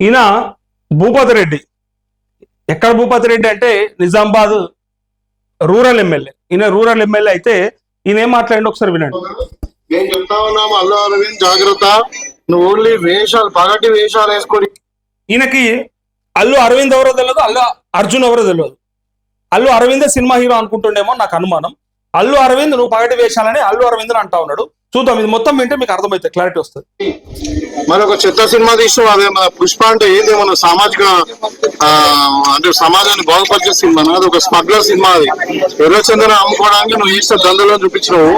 ఈయన భూపతి రెడ్డి. ఎక్కడ భూపతి రెడ్డి అంటే నిజామాబాద్ రూరల్ ఎమ్మెల్యే. ఈయన రూరల్ ఎమ్మెల్యే అయితే ఈయన ఏం మాట్లాడండి ఒకసారి వినండి. నేను చెప్తా ఉన్నాము అల్లు అరవింద్ జాగ్రత్త. నువ్వు ఓన్లీ వేషాలు పగటి వేషాలు వేసుకొని ఈయనకి అల్లు అరవింద్ ఎవరో తెలియదు అల్లు అర్జున్ ఎవరో తెలియదు అల్లు అరవిందే సినిమా హీరో అనుకుంటుండేమో నాకు అనుమానం. అల్లు అరవింద్ నువ్వు పగటి వేషాలని అల్లు అరవింద్ అంటా ఉన్నాడు. చూద్దాం ఇది మొత్తం వింటే మీకు అర్థమవుతుంది క్లారిటీ వస్తుంది. మరి ఒక చెత్త సినిమా తీసిన అదే మన పుష్ప అంటే ఏంది మన సామాజిక అంటే సమాజాన్ని బాగుపరిచే సినిమా అది ఒక స్మగ్లర్ సినిమా అది. ఎర్రచందన అమ్ముకోవడానికి నువ్వు చేసిన దందలో చూపించినావు.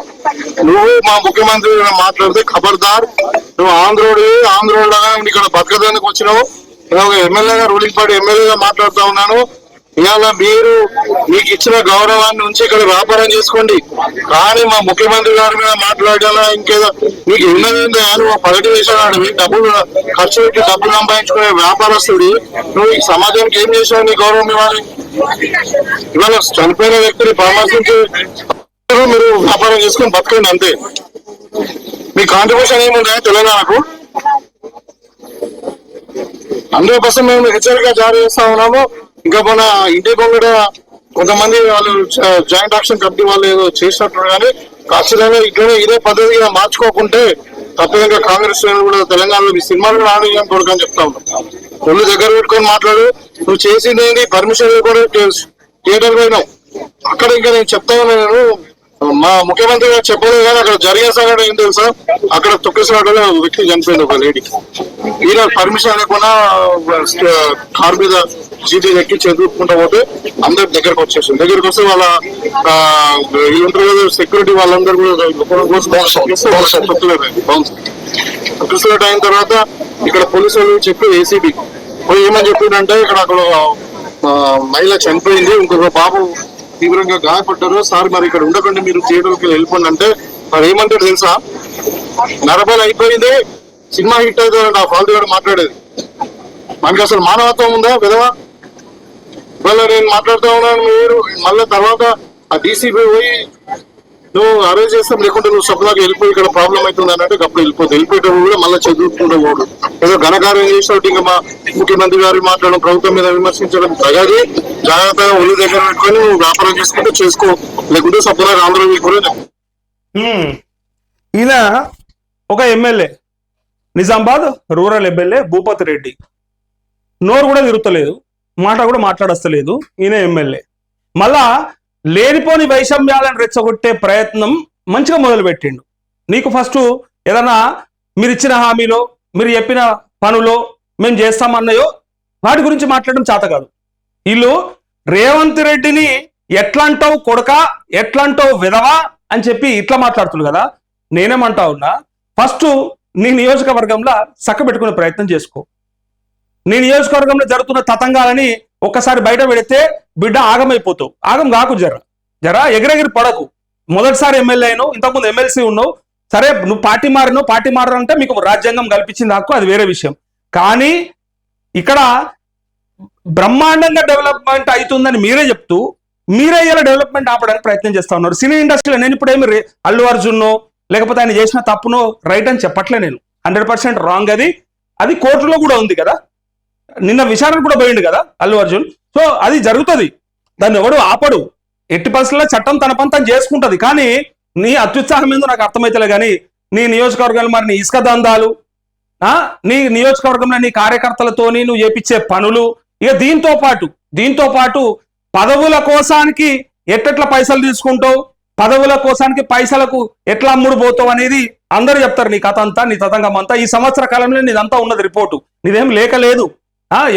నువ్వు మా ముఖ్యమంత్రి మాట్లాడితే ఖబర్దార్. నువ్వు ఆంధ్రోడి ఆంధ్రోడ్లాగా ఇక్కడ బతకడానికి వచ్చినావు. నేను ఒక ఎమ్మెల్యేగా రూలింగ్ పార్టీ ఎమ్మెల్యేగా మాట్లాడుతా ఉన్నాను. ఇవాళ మీరు మీకు ఇచ్చిన గౌరవాన్ని ఉంచి ఇక్కడ వ్యాపారం చేసుకోండి. కానీ మా ముఖ్యమంత్రి గారి మీద మాట్లాడాలా ఇంకేదో మీకు ఉన్నది నువ్వు పగటి వేసాడు డబ్బులు ఖర్చు పెట్టి డబ్బులు సంపాదించుకునే వ్యాపారస్తుడి. నువ్వు ఈ సమాజానికి ఏం చేసావు నీ గౌరవం ఇవ్వాలి ఇవాళ చనిపోయిన వ్యక్తిని పరామర్శించి మీరు వ్యాపారం చేసుకుని బతకండి అంతే. మీ కాంట్రిబ్యూషన్ ఏముందా తెలంగాణకు? హండ్రెడ్ పర్సెంట్ మేము హెచ్చరిక జారీ చేస్తా ఉన్నాము. ఇంకా మన ఇంటి కూడా కొంతమంది వాళ్ళు జాయింట్ యాక్షన్ కమిటీ వాళ్ళు ఏదో చేసినట్టు కానీ ఖచ్చితంగా ఇట్లనే ఇదే పద్ధతిగా మార్చుకోకుంటే తప్పకుండా కాంగ్రెస్ కూడా తెలంగాణలో మీ సినిమాలు రానియని కొడుకని చెప్తా ఉన్నాం. ఒళ్ళు దగ్గర పెట్టుకొని మాట్లాడు. నువ్వు చేసింది ఏంటి పర్మిషన్ కూడా థియేటర్ పోయినావు. అక్కడ ఇంకా నేను చెప్తా ఉన్నా నేను మా ముఖ్యమంత్రి గారు చెప్పలేదు కానీ అక్కడ జరిగే సంఘటన ఏం తెలుసా? అక్కడ తొక్కిసలాటలో వ్యక్తి చనిపోయింది ఒక లేడీ. ఈయన పర్మిషన్ లేకుండా కార్ మీద జీటీ ఎక్కి చదువుకుంటా పోతే అందరి దగ్గరకు వచ్చేసింది దగ్గరకు వస్తే వాళ్ళ ఉంటారు కదా సెక్యూరిటీ వాళ్ళందరూ కూడా తొక్కిసలాట అయిన తర్వాత ఇక్కడ పోలీసు వాళ్ళు చెప్పి ఏసీబీ పోయి ఏమని చెప్పిండంటే ఇక్కడ అక్కడ మహిళ చనిపోయింది ఇంకొక బాబు తీవ్రంగా గాయపడ్డారు. సార్ మరి ఇక్కడ ఉండకండి మీరు థియేటర్కి వెళ్ళిపోండి అంటే మరి ఏమంటారు తెలుసా? నరబల్ అయిపోయింది. సినిమా హిట్ అవుతుంది ఆ ఫాల్తు గారు మాట్లాడేది. మనకి అసలు మానవత్వం ఉందా విధవా? ఇవాళ నేను మాట్లాడుతూ ఉన్నాను మీరు మళ్ళీ తర్వాత ఆ డీసీపీ పోయి నువ్వు అరేంజ్ చేస్తాం లేకుంటే నువ్వు సప్లాకి వెళ్ళిపోయి ఇక్కడ ప్రాబ్లం అవుతుంది అన్నట్టు అప్పుడు వెళ్ళిపోతుంది వెళ్ళిపోయేటప్పుడు కూడా మళ్ళీ చదువుకుంటూ పోడు. ఏదో ఘనకార్యం చేసినట్టు ఇంకా మా ముఖ్యమంత్రి గారు మాట్లాడడం ప్రభుత్వం మీద విమర్శించడం తగది. జాగ్రత్తగా ఒళ్ళు దగ్గర పెట్టుకొని నువ్వు వ్యాపారం చేసుకుంటే చేసుకో. లేకుంటే సప్లాకి ఆంధ్ర కూడా ఈయన ఒక MLA. Nizamabad rural MLA Bhupathi Reddy. నోరు కూడా తిరుగుతలేదు. మాట కూడా మాట్లాడస్తలేదు. ఈయన ఎమ్మెల్యే. మళ్ళా లేనిపోని వైషమ్యాలను రెచ్చగొట్టే ప్రయత్నం మంచిగా మొదలుపెట్టిండు. నీకు ఫస్ట్ ఏదన్నా మీరు ఇచ్చిన హామీలో మీరు చెప్పిన పనులో మేము చేస్తామన్నాయో వాటి గురించి మాట్లాడడం చేత కాదు. వీళ్ళు రేవంత్ రెడ్డిని ఎట్లాంటావు కొడక ఎట్లంటావు విధవా అని చెప్పి ఇట్లా మాట్లాడుతున్నారు కదా. నేనేమంటా ఉన్నా ఫస్ట్ నీ నియోజకవర్గంలో చక్క పెట్టుకునే ప్రయత్నం చేసుకో. నీ నియోజకవర్గంలో జరుగుతున్న తతంగాలని ఒక్కసారి బయట పెడితే బిడ్డ ఆగమైపోతావు. ఆగం కాకు జర. జర ఎగిరెగిరి పడకు. మొదటిసారి ఎమ్మెల్యే అయినావు ఇంతకుముందు ఎమ్మెల్సీ ఉన్నావు. సరే నువ్వు పార్టీ మారినావు పార్టీ మారాలంటే మీకు రాజ్యాంగం కల్పించింది హక్కు అది వేరే విషయం. కానీ ఇక్కడ బ్రహ్మాండంగా డెవలప్మెంట్ అవుతుందని మీరే చెప్తూ మీరే ఇలా డెవలప్మెంట్ ఆపడానికి ప్రయత్నం చేస్తా ఉన్నారు. సినీ ఇండస్ట్రీలో నేను ఇప్పుడు ఏమి అల్లు అర్జున్నో లేకపోతే ఆయన చేసిన తప్పునో రైట్ అని చెప్పట్లే నేను. హండ్రెడ్ పర్సెంట్ రాంగ్ అది. అది కోర్టులో కూడా ఉంది కదా. నిన్న విచారణ కూడా పోయిండు కదా అల్లు అర్జున్. సో అది జరుగుతుంది. దాన్ని ఎవడు ఆపడు. ఎట్టి పరిస్థితుల్లో చట్టం తన పని తను చేసుకుంటది. కానీ నీ అత్యుత్సాహం ఏందో నాకు అర్థమైతలే కానీ నీ నియోజకవర్గంలో మరి నీ ఇసుక దందాలు ఆ? నీ నియోజకవర్గంలో నీ కార్యకర్తలతోని నువ్వు చేపించే పనులు ఇక దీంతో పాటు దీంతో పాటు పదవుల కోసానికి ఎట్టెట్లా పైసలు తీసుకుంటావు? పదవుల కోసానికి పైసలకు ఎట్లా అమ్ముడు పోతావు అనేది అందరూ చెప్తారు నీ కథ అంతా నీ తతంగం అంతా. ఈ సంవత్సర కాలంలో నీదంతా ఉన్నది రిపోర్టు. నీదేం లేక లేదు.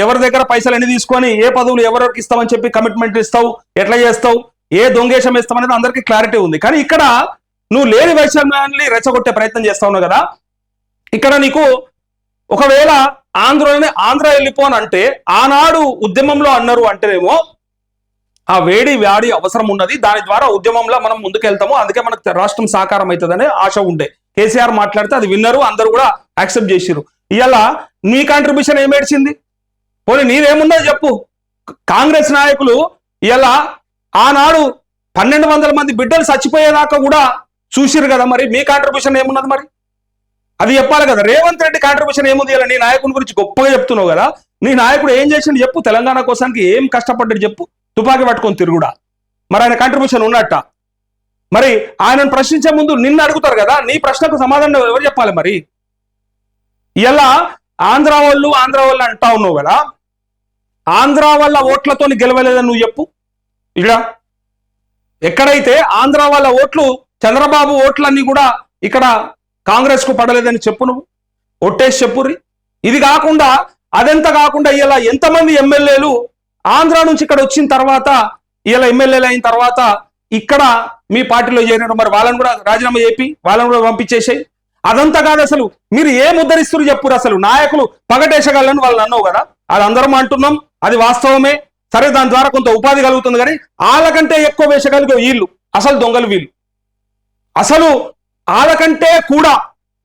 ఎవరి దగ్గర పైసలు ఎన్ని తీసుకొని ఏ పదవులు ఎవరికి ఇస్తామని చెప్పి కమిట్మెంట్ ఇస్తావు ఎట్లా చేస్తావు ఏ దొంగేశం ఇస్తావు అనేది అందరికీ క్లారిటీ ఉంది. కానీ ఇక్కడ నువ్వు లేని వైషమ్యాన్ని రెచ్చగొట్టే ప్రయత్నం చేస్తా ఉన్నావు కదా. ఇక్కడ నీకు ఒకవేళ ఆంధ్రలోనే ఆంధ్ర వెళ్ళిపోను అంటే ఆనాడు ఉద్యమంలో అన్నారు అంటేనేమో ఆ వేడి వ్యాడి అవసరం ఉన్నది దాని ద్వారా ఉద్యమంలో మనం ముందుకెళ్తాము అందుకే మనకు రాష్ట్రం సాకారం అవుతుందనే ఆశ ఉండే. కేసీఆర్ మాట్లాడితే అది విన్నరు అందరూ కూడా యాక్సెప్ట్ చేసిరు ఇవాళ మీ కాంట్రిబ్యూషన్ ఏమేడ్చింది పోనీ నీదేముందో చెప్పు. కాంగ్రెస్ నాయకులు ఇలా ఆనాడు పన్నెండు వందల మంది బిడ్డలు చచ్చిపోయేదాకా కూడా చూసిరు కదా మరి? మీ కాంట్రిబ్యూషన్ ఏమున్నది మరి? అది చెప్పాలి కదా. రేవంత్ రెడ్డి కాంట్రిబ్యూషన్ ఏముంది ఇలా నీ నాయకుని గురించి గొప్పగా చెప్తున్నావు కదా. నీ నాయకుడు ఏం చేసిండు చెప్పు. తెలంగాణ కోసానికి ఏం కష్టపడ్డాడు చెప్పు. తుపాకీ పట్టుకొని తిరుగుడా మరి ఆయన కాంట్రిబ్యూషన్ ఉన్నట్ట. మరి ఆయనను ప్రశ్నించే ముందు నిన్ను అడుగుతారు కదా. నీ ప్రశ్నకు సమాధానం ఎవరు చెప్పాలి మరి? ఇలా ఆంధ్ర వాళ్ళు ఆంధ్ర వాళ్ళు అంటా ఉన్నావు కదా. ఆంధ్ర వాళ్ళ ఓట్లతో గెలవలేదని నువ్వు చెప్పు. ఇక్కడ ఎక్కడైతే ఆంధ్ర వాళ్ళ ఓట్లు చంద్రబాబు ఓట్లన్నీ కూడా ఇక్కడ కాంగ్రెస్కు పడలేదని చెప్పు నువ్వు. ఒట్టేసి చెప్పుర్రి. ఇది కాకుండా అదెంత కాకుండా ఇలా ఎంతమంది ఎమ్మెల్యేలు ఆంధ్ర నుంచి ఇక్కడ వచ్చిన తర్వాత ఇలా ఎమ్మెల్యేలు అయిన తర్వాత ఇక్కడ మీ పార్టీలో చేరిన మరి వాళ్ళని కూడా రాజీనామా చేపి వాళ్ళని కూడా పంపించేసాయి. అదంతా కాదు అసలు. మీరు ఏం ఉద్ధరిస్తున్నారు చెప్పురు అసలు? నాయకులు పగటేసగలని వాళ్ళు అన్నావు కదా. అది అందరం అంటున్నాం. అది వాస్తవమే. సరే దాని ద్వారా కొంత ఉపాధి కలుగుతుంది కానీ వాళ్ళకంటే ఎక్కువ వేసగలిగే వీళ్ళు. అసలు దొంగలు వీళ్ళు. అసలు వాళ్ళకంటే కూడా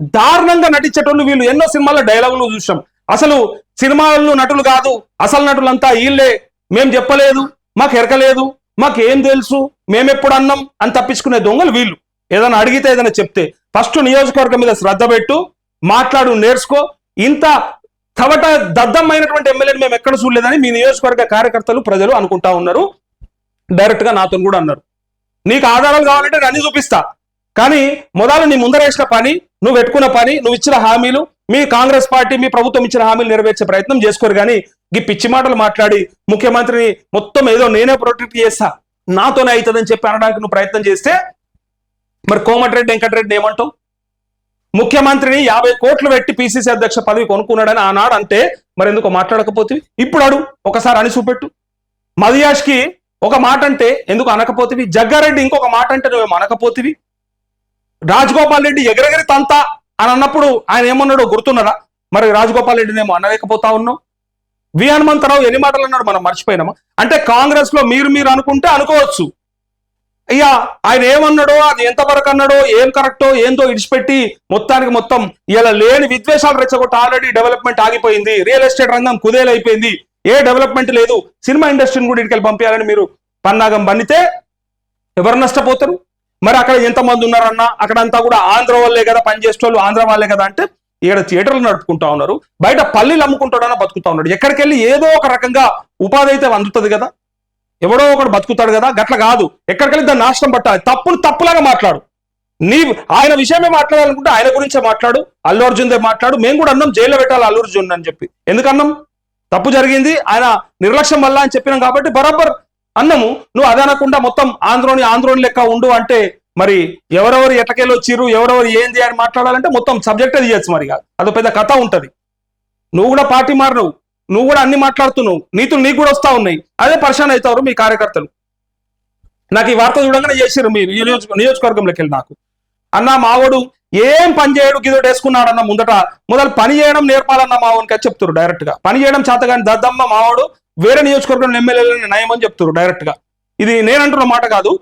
దారుణంగా నటించేటోళ్ళు వీళ్ళు. ఎన్నో సినిమాల్లో డైలాగులు చూసాం. అసలు సినిమాల్లో నటులు కాదు. అసలు నటులంతా వీళ్ళే. మేం చెప్పలేదు మాకు ఎరకలేదు మాకు ఏం తెలుసు మేమెప్పుడు అన్నాం అని తప్పించుకునే దొంగలు వీళ్ళు. ఏదైనా అడిగితే ఏదైనా చెప్తే. ఫస్ట్ నియోజకవర్గం మీద శ్రద్ధ పెట్టు మాట్లాడు నేర్చుకో. ఇంత తవట దద్దమైనటువంటి ఎమ్మెల్యేని మేము ఎక్కడ చూడలేదని మీ నియోజకవర్గ కార్యకర్తలు ప్రజలు అనుకుంటా ఉన్నారు. డైరెక్ట్గా నాతో కూడా అన్నారు. నీకు ఆధారాలు కావాలంటే నేను చూపిస్తా. కానీ మొదలు నీ ముందర వేసిన పని నువ్వు పెట్టుకున్న పని నువ్వు ఇచ్చిన హామీలు మీ కాంగ్రెస్ పార్టీ మీ ప్రభుత్వం ఇచ్చిన హామీలు నెరవేర్చే ప్రయత్నం చేసుకోరు కానీ ఈ పిచ్చి మాటలు మాట్లాడి ముఖ్యమంత్రిని మొత్తం ఏదో నేనే ప్రొటెక్ట్ చేస్తా. నాతోనే అవుతుందని చెప్పి అనడానికి నువ్వు ప్రయత్నం చేస్తే మరి కోమటిరెడ్డి వెంకటరెడ్డి ఏమంటావు? ముఖ్యమంత్రిని యాభై కోట్లు పెట్టి పిసిసి అధ్యక్ష పదవి కొనుక్కున్నాడని ఆనాడు అంటే మరి ఎందుకు మాట్లాడకపోతే? ఇప్పుడు అడు ఒకసారి అని చూపెట్టు. మదియాష్కి ఒక మాట అంటే ఎందుకు అనకపోతివి జగ్గారెడ్డి ఇంకొక మాట అంటే నువ్వేమో అనకపోతివి రాజగోపాల్ రెడ్డి ఎగరెగరి తంత అని అన్నప్పుడు ఆయన ఏమన్నాడో గుర్తున్నారా? మరి రాజగోపాల్ రెడ్డిని ఏమో అనలేకపోతా ఉన్నావు? వి హనుమంతరావు ఎన్ని మాటలు అన్నాడు? మనం మర్చిపోయినామా? అంటే కాంగ్రెస్లో మీరు మీరు అనుకుంటే అనుకోవచ్చు. అయ్యా ఆయన ఏమన్నాడో అది ఎంతవరకు అన్నాడో ఏం కరెక్టో ఏందో ఇడిచిపెట్టి మొత్తానికి మొత్తం ఇలా లేని విద్వేషాలు రెచ్చగొట్టి ఆల్రెడీ డెవలప్మెంట్ ఆగిపోయింది. రియల్ ఎస్టేట్ రంగం కుదేలైపోయింది. ఏ డెవలప్మెంట్ లేదు. సినిమా ఇండస్ట్రీని కూడా ఇటుకెళ్ళి పంపించాలని మీరు పన్నాగం బన్నితే ఎవరు నష్టపోతారు? మరి అక్కడ ఎంతమంది ఉన్నారన్నా? అక్కడంతా కూడా ఆంధ్ర వాళ్ళే కదా పనిచేసేటోళ్ళు ఆంధ్ర వాళ్ళే కదా అంటే ఇక్కడ థియేటర్లు నడుపుకుంటా ఉన్నారు. బయట పల్లీలు అమ్ముకుంటాడన్నా బతుకుతా ఉన్నాడు. ఎక్కడికి వెళ్ళి ఏదో ఒక రకంగా ఉపాధి అయితే అందుతుంది కదా. ఎవడో ఒకడు బతుకుతాడు కదా గట్ల కాదు. ఎక్కడికెళ్ళి దాన్ని నాశనం పట్టాలి. తప్పును తప్పులాగా మాట్లాడు. నీ ఆయన విషయమే మాట్లాడాలనుకుంటే ఆయన గురించే మాట్లాడు. అల్లు అర్జున్దే మాట్లాడు. మేము కూడా అన్నాం జైల్లో పెట్టాలి అల్లు అర్జున్ అని చెప్పి. ఎందుకన్నాం తప్పు జరిగింది. ఆయన నిర్లక్ష్యం వల్ల అని చెప్పినాం కాబట్టి బరాబర్ అన్నము. నువ్వు అదనకుండా మొత్తం ఆంధ్రోని ఆంధ్రోని లెక్క ఉండు అంటే మరి ఎవరెవరు ఎటకెళ్ళి వచ్చిర్రు ఎవరెవరు ఏంది అని మాట్లాడాలంటే మొత్తం సబ్జెక్టే తీయచ్చు మరి ఇక. అదో పెద్ద కథ ఉంటది. నువ్వు కూడా పార్టీ మారినవు. నువ్వు కూడా అన్ని మాట్లాడుతున్నావు. నీతులు నీకు కూడా వస్తా ఉన్నాయి. అదే పరిశాన్ అవుతారు మీ కార్యకర్తలు. నాకు ఈ వార్త చూడంగానే చేసారు మీరు. ఈ నియోజక నియోజకవర్గంలోకి వెళ్ళి నాకు. అన్న మావోడు ఏం పని చేయడు గిదోడు వేసుకున్నాడన్న ముందట మొదలు పని చేయడం నేర్పాలన్న మావోనికి అని చెప్తారు డైరెక్ట్గా పని చేయడం చేత కానీ దద్దమ్మ మావోడు వేరే నియోజకవర్గంలో ఎమ్మెల్యేలని నయమని చెప్తారు డైరెక్ట్గా ఇది నేనంటున్న మాట కాదు.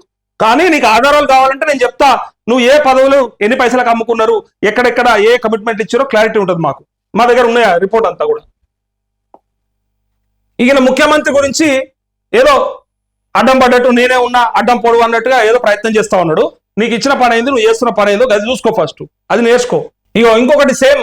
కానీ నీకు ఆధారాలు కావాలంటే నేను చెప్తా. నువ్వు ఏ పదవులు ఎన్ని పైసలకు అమ్ముకున్నారు ఎక్కడెక్కడ ఏ కమిట్మెంట్ ఇచ్చారో క్లారిటీ ఉంటుంది మాకు. మా దగ్గర ఉన్నాయా? రిపోర్ట్ అంతా కూడా. ఈయన ముఖ్యమంత్రి గురించి ఏదో అడ్డం పడ్డట్టు నేనే ఉన్నా అడ్డం పొడవు అన్నట్టుగా ఏదో ప్రయత్నం చేస్తా ఉన్నాడు. నీకు ఇచ్చిన పని అయింది నువ్వు చేస్తున్న పని అయిందో అది చూసుకో ఫస్ట్ అది నేర్చుకో. ఇగో ఇంకొకటి సేమ్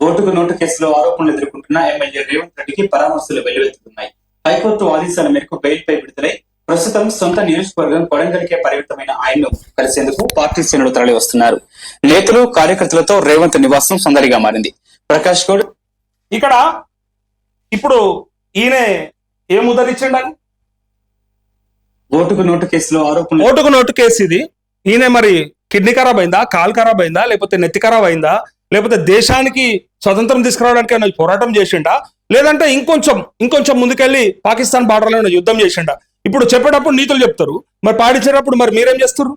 ఓటుకు నోటు కేసులో ఆరోపణలు ఎదుర్కొంటున్న ఎమ్మెల్యే రేవంత్ రెడ్డికి పరామర్శలు వెల్లువెత్తుతున్నాయి. హైకోర్టు ఆదేశాల మేరకు బెయిల్ పై విడుదలై ప్రస్తుతం సొంత నియోజకవర్గం కొడంగల్కే పరిమితమైన ఆయన్ను కలిసేందుకు పార్టీ శ్రేణులు తరలి వస్తున్నారు నేతలు కార్యకర్తలతో రేవంత్ నివాసం సందడిగా మారింది. ప్రకాష్ గౌడ్ ఇక్కడ ఇప్పుడు ఈయన ఏం ఉదరించండి ఓటుకు నోటు కేసులో ఆరోపణలు ఓటుకు నోటు కేసు ఇది. ఈయన మరి కిడ్నీ ఖరాబ్ అయిందా కాల్ ఖరాబ్ అయిందా లేకపోతే నెత్తి ఖరాబ్ అయిందా లేకపోతే దేశానికి స్వతంత్రం తీసుకురావడానికి ఏమైనా పోరాటం చేసిండా? లేదంటే ఇంకొంచెం ఇంకొంచెం ముందుకెళ్ళి పాకిస్తాన్ బార్డర్లో యుద్ధం చేసిండా? ఇప్పుడు చెప్పేటప్పుడు నీతులు చెప్తారు. మరి పాడించేటప్పుడు మరి మీరేం చేస్తారు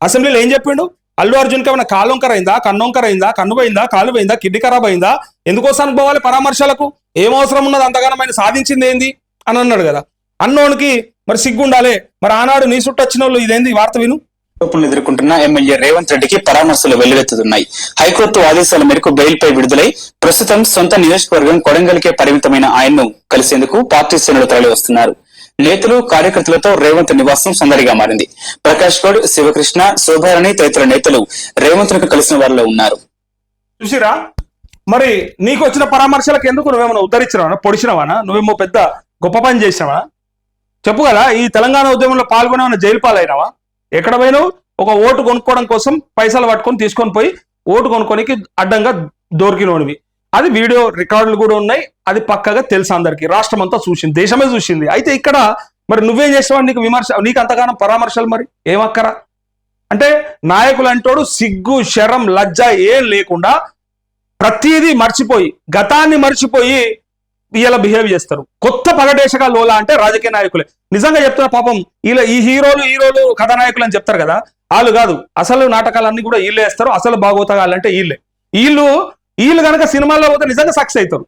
అసెంబ్లీలో ఏం చెప్పిండు? అల్లు అర్జున్కి ఏమైనా కాలు అయిందా కన్ను అయిందా కన్ను పోయిందా? కాలు పోయిందా? కిడ్నీ ఖరాబ్ అయిందా? ఎందుకోసానికి పోవాలి పరామర్శలకు? ఏం అవసరం ఉన్నది? ఆయన సాధించింది ఏంది? అని అన్నాడు కదా. అన్నోనికి మరి సిగ్గుండాలే. మరి ఆనాడు నీ చుట్టూ వచ్చిన వాళ్ళు ఇదేంది? ఈ వార్త విను. ఆరోపణలు ఎదుర్కొంటున్న ఎమ్మెల్యే రేవంత్ రెడ్డికి పరామర్శలు వెల్లువెత్తుతున్నాయి. హైకోర్టు ఆదేశాల మేరకు బెయిల్పై విడుదలై ప్రస్తుతం సొంత నియోజకవర్గం కొడంగల్కే పరిమితమైన ఆయన్ను కలిసేందుకు పార్టీ శ్రేణులు తరలి వస్తున్నారు నేతలు కార్యకర్తలతో రేవంత్ నివాసం సందడిగా మారింది. ప్రకాష్ గౌడ్ శివకృష్ణ శోభారాణి తదితర నేతలు రేవంత్ను కలిసిన వారిలో ఉన్నారు. చూసిరా? మరి నీకు వచ్చిన పరామర్శలకు ఎందుకు నువ్వేమైనా ఉద్ధరించినవా? పొడిచినవానా? నువ్వేమో పెద్ద గొప్ప పని చేసినావా? చెప్పు కదా ఈ తెలంగాణ ఉద్యమంలో పాల్గొనేమన్నా జైలు పాలైనావా? ఎక్కడ పోయినావు? ఒక ఓటు కొనుక్కోవడం కోసం పైసలు పట్టుకొని తీసుకొని పోయి ఓటు కొనుక్కోనికి అడ్డంగా దొరికినోనివి అది వీడియో రికార్డులు కూడా ఉన్నాయి. అది పక్కగా తెలుసు అందరికి. రాష్ట్రం అంతా చూసింది. దేశమే చూసింది. అయితే ఇక్కడ మరి నువ్వేం చేసావు నీకు విమర్శ నీకు అంతగానం పరామర్శలు మరి? ఏమక్కరా? అంటే నాయకులు అంటోడు సిగ్గు శరం లజ్జ ఏం లేకుండా ప్రతిదీ మర్చిపోయి గతాన్ని మర్చిపోయి ఇలా బిహేవ్ చేస్తారు. కొత్త పగడేశగా లోలా అంటే రాజకీయ నాయకులే. నిజంగా చెప్తున్న పాపం ఇలా ఈ హీరోలు హీరోలు కథానాయకులు అని చెప్తారు కదా? వాళ్ళు కాదు. అసలు నాటకాలన్నీ కూడా వీళ్ళే వేస్తారు. అసలు బాగోతగాలంటే వీళ్ళే. వీళ్ళు వీళ్ళు కనుక సినిమాల్లో పోతే నిజంగా సక్సెస్ అవుతారు.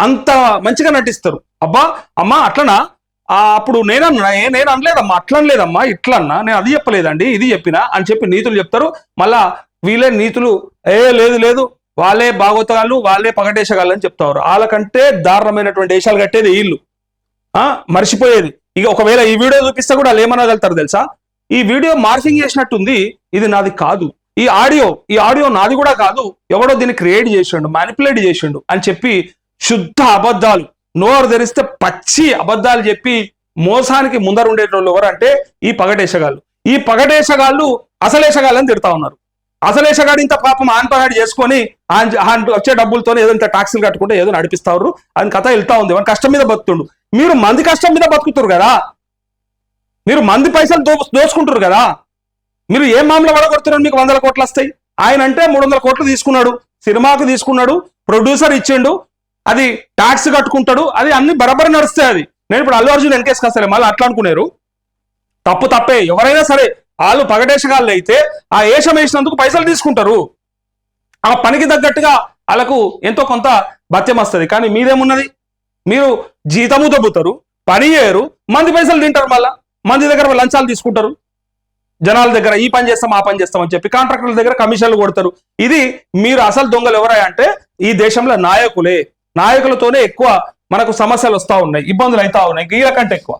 అంత మంచిగా నటిస్తారు. అబ్బా అమ్మా అట్లనా? ఆ, అప్పుడు నేనన్నా నేను అనలేదమ్మా అట్లా లేదమ్మా ఇట్లా అన్నా నేను అది చెప్పలేదండి ఇది చెప్పినా అని చెప్పి నీతులు చెప్తారు. మళ్ళా వీళ్ళే నీతులు ఏ లేదు లేదు వాళ్ళే బాగోతగాళ్ళు వాళ్ళే పగటేసగాళ్ళు అని చెప్తారు. వాళ్ళకంటే దారుణమైనటువంటి వేషాలు కట్టేది వీళ్ళు. ఆ మర్చిపోయేది ఇక ఒకవేళ ఈ వీడియో చూపిస్తే కూడా వాళ్ళు ఏమనగలుగుతారు తెలుసా? ఈ వీడియో మార్ఫింగ్ చేసినట్టుంది. ఇది నాది కాదు. ఈ ఆడియో ఈ ఆడియో నాది కూడా కాదు ఎవడో దీన్ని క్రియేట్ చేసిండు మ్యానిపులేట్ చేసిండు అని చెప్పి శుద్ధ అబద్ధాలు. నోరు తెరిస్తే పచ్చి అబద్ధాలు చెప్పి మోసానికి ముందర ఉండేటోళ్ళు ఎవరంటే ఈ పగటేషగాళ్ళు ఈ పగటేషగాళ్ళు అసలేషగాళ్ళని తిడతా ఉన్నారు. అసలేషగాడు ఇంత పాపం ఆన్పగాడు చేసుకొని ఆన్ వచ్చే డబ్బులతో ఏదో ఇంత ట్యాక్సీలు కట్టుకుంటే ఏదో నడిపిస్తారు అని కథ వెళ్తా ఉంది. వాని కష్టం మీద బతుకుండు మీరు మంది కష్టం మీద బతుకుతారు కదా. మీరు మంది పైసలు దో దోచుకుంటారు కదా. మీరు ఏ మామూలు పడగొడుతున్నారు మీకు వందల కోట్లు వస్తాయి. ఆయన అంటే మూడు వందల కోట్లు తీసుకున్నాడు సినిమాకు తీసుకున్నాడు ప్రొడ్యూసర్ ఇచ్చిండు అది ట్యాక్స్ కట్టుకుంటాడు అది అన్ని బరబర నడుస్తాయి అది. నేను ఇప్పుడు అల్లు అర్జున్ ఎన్కేస్ కాస్తా మళ్ళీ అట్లా అనుకున్నారు తప్పు తప్పే ఎవరైనా సరే వాళ్ళు పగటేషగాళ్ళు అయితే ఆ ఏషం వేసినందుకు పైసలు తీసుకుంటారు. ఆ పనికి తగ్గట్టుగా వాళ్ళకు ఎంతో కొంత భత్యం వస్తుంది. కానీ మీదేమున్నది? మీరు జీతము దొబ్బుతారు పని చేయరు మంది పైసలు తింటారు మళ్ళా. మంది దగ్గర లంచాలు తీసుకుంటారు. జనాల దగ్గర ఈ పని చేస్తాం ఆ పని చేస్తాం అని చెప్పి కాంట్రాక్టర్ల దగ్గర కమిషన్లు కొడతారు. ఇది మీరు అసలు దొంగలు ఎవరా అంటే ఈ దేశంలో నాయకులే. నాయకులతోనే ఎక్కువ మనకు సమస్యలు వస్తా ఉన్నాయి ఇబ్బందులు అవుతా ఉన్నాయి వీళ్ళకంటే ఎక్కువ.